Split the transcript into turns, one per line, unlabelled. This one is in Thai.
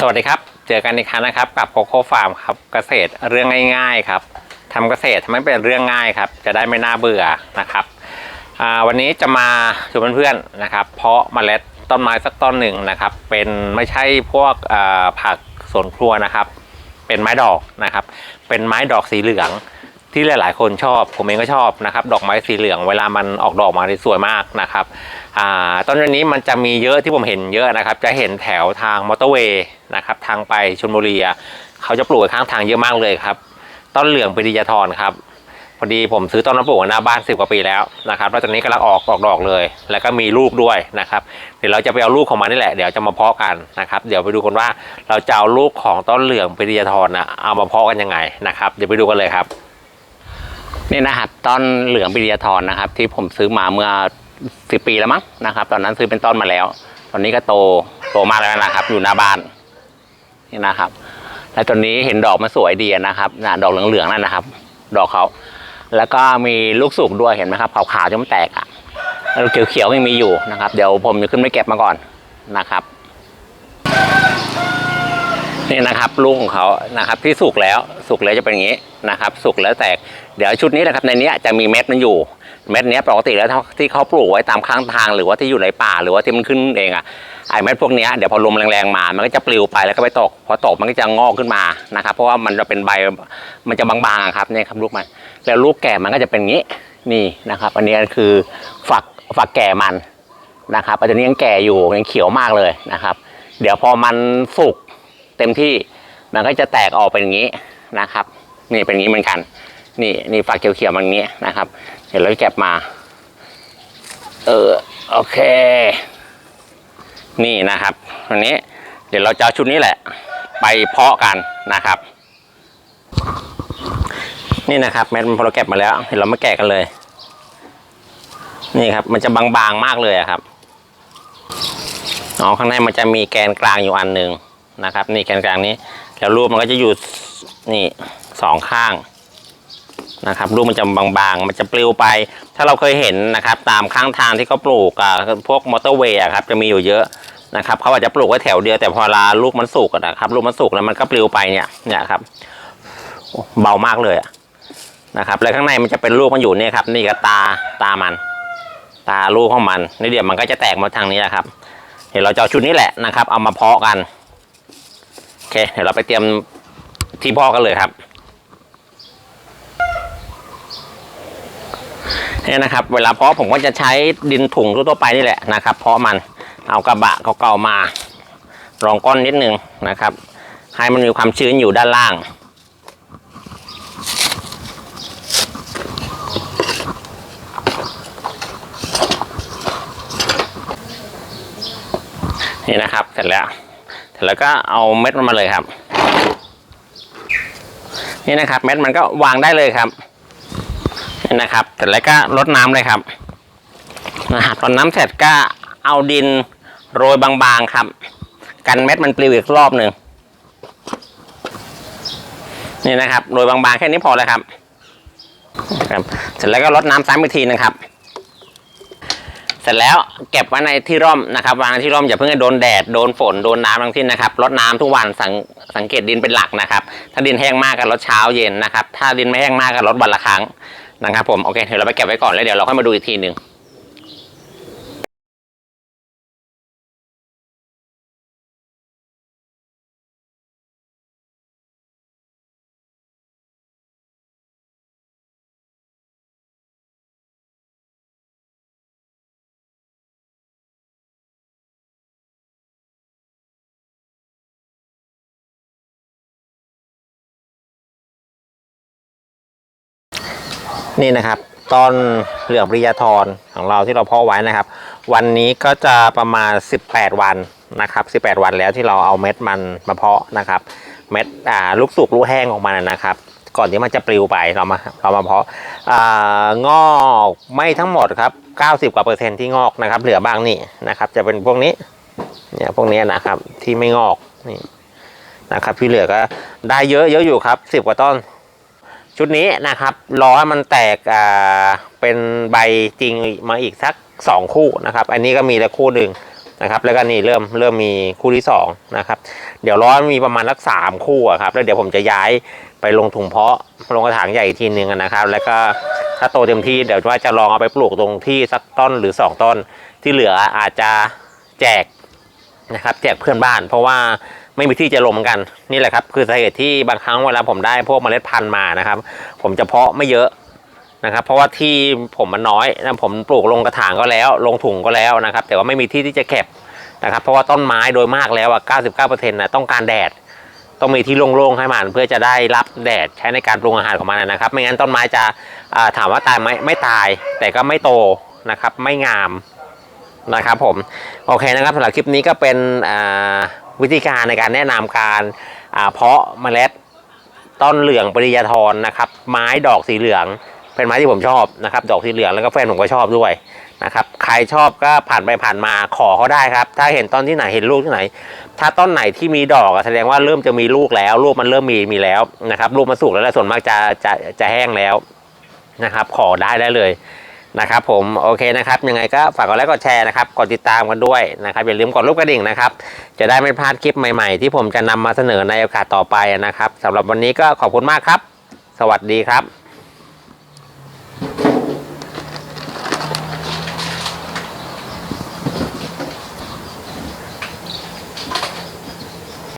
สวัสดีครับ เจอกันอีกครั้งนะครับ กับโคโค่ฟาร์มครับเกษตรเรื่องง่ายๆครับทำเกษตรทำให้เป็นเรื่องง่ายครับ จะได้ไม่น่าเบื่อนะครับวันนี้จะมาชวนเพื่อนๆนะครับ เพาะเมล็ดต้นไม้สักต้นหนึ่งนะครับ เป็นไม่ใช่พวกผักสวนครัวนะครับ เป็นไม้ดอกนะครับ เป็นไม้ดอกสีเหลือง ที่หลาย ๆ คนชอบผมเองก็ชอบนะครับ ดอกไม้สีเหลืองเวลามันออกดอกมาสวยมากนะครับอ่าต้นนี้มันจะมีเยอะที่ผมเห็นเยอะนะครับ จะเห็นแถวทางมอเตอร์เวย์นะครับทางไปชลบุรีเขาจะปลูกข้างทางเยอะมากเลยครับต้นเหลืองปริยาธรครับพอดีผมซื้อต้นมะปลูกหน้าบ้านสิบกว่าปีแล้วนะครับแล้วตอนนี้กำลังออกออกดอกเลย แล้วก็มีลูกด้วยนะครับ เดี๋ยวเราจะไปเอาลูกของมันนี่แหละ เดี๋ยวจะมาเพาะกันนะครับ เดี๋ยวไปดูกันว่าเราจะเอาลูกของต้นเหลืองปริยาธรนะเอามาเพาะกันยังไงนะครับ เดี๋ยวไปดูกันเลยครับ นี่นะครับต้นเหลืองปริยาธรนะครับ ที่ผมซื้อมาเมื่อสิบปีแล้วมั้งนะครับ ตอนนั้นซื้อเป็นต้นมาแล้ว ตอนนี้ก็โตโตมากแล้วนะครับ อยู่หน้าบ้านนี่นะครับ แล้วตอนนี้เห็นดอกมันสวยดีนะครับนะดอกเหลืองๆนั่นนะครับ ดอกเขาแล้วก็มีลูกสุกด้วยเห็นไหมครับขาวๆจะมันแตกอะแล้วเขียวๆยังมีอยู่นะครับ เดี๋ยวผมจะขึ้นไปเก็บมาก่อนนะครับ นี่นะครับลูกของเขานะครับที่สุกแล้วสุกแล้วจะเป็นอย่างนี้นะครับ สุกแล้วแตกเดี๋ยวชุดนี้นะครับในนี้จะมีเม็ดมันอยู่ เม็ดนี้ปกติแล้วที่เขาปลูกไว้ตามข้างทาง หรือว่าที่อยู่ในป่าหรือว่าที่มันขึ้นเองอะไอ้เม็ดพวกนี้เดี๋ยวพอลมแรงๆมา มันก็จะปลิวไปแล้วก็ไปตก พอตกมันก็จะงอกขึ้นมานะครับ เพราะว่ามันจะเป็นใบมันจะบางๆครับเนี่ยครับลูกมันแล้วลูกแก่มันก็จะเป็นงนี้นี่นะครับ อันนี้คือฝักฝักแก่มันนะครับอันนี้ยังแก่อยู่ยังเขียวมากเลยนะครับ เดี๋ยวพอมันสุก เต็มที่มันก็จะแตกออกเป็นอย่างนี้นะครับ นี่เป็นอย่างนี้เหมือนกัน นี่นี่ฝักเขียวๆมันอย่างนี้นะครับเดี๋ยวเราเก็บมา เออโอเค นี่นะครับวันนี้ เดี๋ยวเราจะเอาชุดนี้แหละ ไปเพาะกันนะครับ นี่นะครับเม็ดมันพอเราเก็บมาแล้วเดี๋ยวเรามาแกะกันเลย นี่ครับ มันจะบางๆมากเลยครับอ๋อข้างในมันจะมีแกนกลางอยู่อันหนึ่ง นะครับ นี่แกนกลางนี้ แล้วรูปมันก็จะอยู่นี่สองข้างนะครับรูปมันจะบางๆ มันจะปลิวไป ถ้าเราเคยเห็นนะครับ ตามข้างทางที่เขาปลูกอะพวกมอเตอร์เวย์ครับจะมีอยู่เยอะนะครับเขาอาจจะปลูกไว้แถวเดียวแต่พอลาลูกมันสุกนะครับลูกมันสุกแล้วมันก็ปลิวไปเนี่ยเนี่ยครับเบามากเลยนะครับแล้วข้างในมันจะเป็นลูกมันอยู่เนี่ยครับนี่ก็ตาตามัน ตาลูกของมันนี่เดี๋ยวมันก็จะแตกมาทางนี้แหละครับ เดี๋ยวเราจะเอาชุดนี้แหละนะครับ เอามาเพาะกัน เคเดี๋ยวเราไปเตรียมที่พ่อกันเลยครับเนี่ยนะครับ เวลาเพาะผมก็จะใช้ดินถุงทั่วไปนี่แหละนะครับ เพาะมันเอากระบะเก่าๆมารองก้อนนิดนึงนะครับ ให้มันมีความชื้นอยู่ด้านล่างนี่นะครับ เสร็จแล้ว แล้วก็เอาเม็ดมันมาเลยครับ นี่นะครับ เม็ดมันก็วางได้เลยครับนี่นะครับเสร็จแล้วก็รดน้ำเลยครับนะครับรดน้ำเสร็จก็เอาดินโรยบางๆครับ กันเม็ดมันปลิวอีกรอบหนึ่งนี่นะครับโรยบางๆแค่นี้พอเลยครับครับ เสร็จแล้วก็รดน้ำซ้ำอีกทีนึงครับ สร็จแล้วเก็บไว้ในที่ร่มนะครับวางในที่ร่มอย่าเพิ่งให้โดนแดดโดนฝนโดนน้ำทั้งสิ้นนะครับรดน้ำทุกวันสังสังเกตดินเป็นหลักนะครับ ถ้าดินแห้งมากก็รดเช้าเย็นนะครับ ถ้าดินไม่แห้งมากก็รดวันละครั้งนะครับผมโอเคเดี๋ยวเราไปเก็บไว้ก่อนแล้วเดี๋ยวเราค่อยมาดูอีกทีหนึ่ง นี่นะครับต้นเหลืองปริยาธรของเราที่เราเพาะไว้นะครับ วันนี้ก็จะประมาณ 18 วันนะครับ 18 วันแล้วที่เราเอาเม็ดมันมาเพาะนะครับ เม็ดอ่าลูกสุกลูกแห้งออกมานะครับ ก่อนที่มันจะปลิวไปเรามาเรามาเพาะอ่างอกไม่ทั้งหมดครับ 90 กว่าเปอร์เซ็นต์ที่งอกนะครับ เหลือบ้างนี่นะครับ จะเป็นพวกนี้เนี่ยพวกนี้นะครับที่ไม่งอกนี่นะครับที่เหลือก็ได้เยอะเยอะอยู่ครับ 10 กว่าต้น ชุดนี้นะครับรอให้มันแตกอ่าเป็นใบจริงมาอีกสักสองคู่นะครับ อันนี้ก็มีแล้วคู่หนึ่งนะครับ แล้วก็นี่เริ่มเริ่มมีคู่ที่สองนะครับ เดี๋ยวร้อมีประมาณสักสามคู่อะครับ แล้วเดี๋ยวผมจะย้ายไปลงถุงเพาะลงกระถางใหญ่อีกทีนึงนะครับ แล้วก็ถ้าโตเต็มที่เดี๋ยวว่าจะลองเอาไปปลูกตรงที่สักต้นหรือสองต้น ที่เหลืออาจจะแจกนะครับ แจกเพื่อนบ้าน เพราะว่า ไม่มีที่จะลงกันนี่แหละครับ คือสาเหตุที่บางครั้งเวลาผมได้พวกเมล็ดพันธุ์มานะครับ ผมจะเพาะไม่เยอะนะครับ เพราะว่าที่ผมมันน้อยนะผมปลูกลงกระถางก็แล้ว ลงถุงก็แล้วนะครับ แต่ว่าไม่มีที่ที่จะเก็บนะครับ เพราะว่าต้นไม้โดยมากแล้วอะ99%นะต้องการแดด ต้องมีที่โล่งๆให้มันเพื่อจะได้รับแดดใช้ในการปรุงอาหารของมันนะครับ ไม่งั้นต้นไม้จะถามว่าตายไหมไม่ตาย แต่ก็ไม่โตนะครับ ไม่งามนะครับผม โอเคนะครับสำหรับคลิปนี้ก็เป็นอ่า วิธีการในการแนะนำการเพาะเมล็ดต้นเหลืองปริยาธรนะครับ ไม้ดอกสีเหลือง เป็นไม้ที่ผมชอบนะครับ ดอกสีเหลืองแล้วก็แฟนผมก็ชอบด้วยนะครับ ใครชอบก็ผ่านไปผ่านมาขอเขาได้ครับ ถ้าเห็นต้นที่ไหนเห็นลูกที่ไหน ถ้าต้นไหนที่มีดอกแสดงว่าเริ่มจะมีลูกแล้ว ลูกมันเริ่มมีมีแล้วนะครับ ลูกมันสุกแล้วส่วนมากจะจะจะแห้งแล้วนะครับ ขอได้ได้เลย นะครับผมโอเคนะครับยังไงก็ฝากกดไลค์กดแชร์นะครับกดติดตามกันด้วยนะครับอย่าลืมกดรูปกระดิ่งนะครับ จะได้ไม่พลาดคลิปใหม่ๆ ที่ผมจะนำมาเสนอในโอกาสต่อไปนะครับสำหรับวันนี้ก็ขอบคุณมากครับ สวัสดีครับ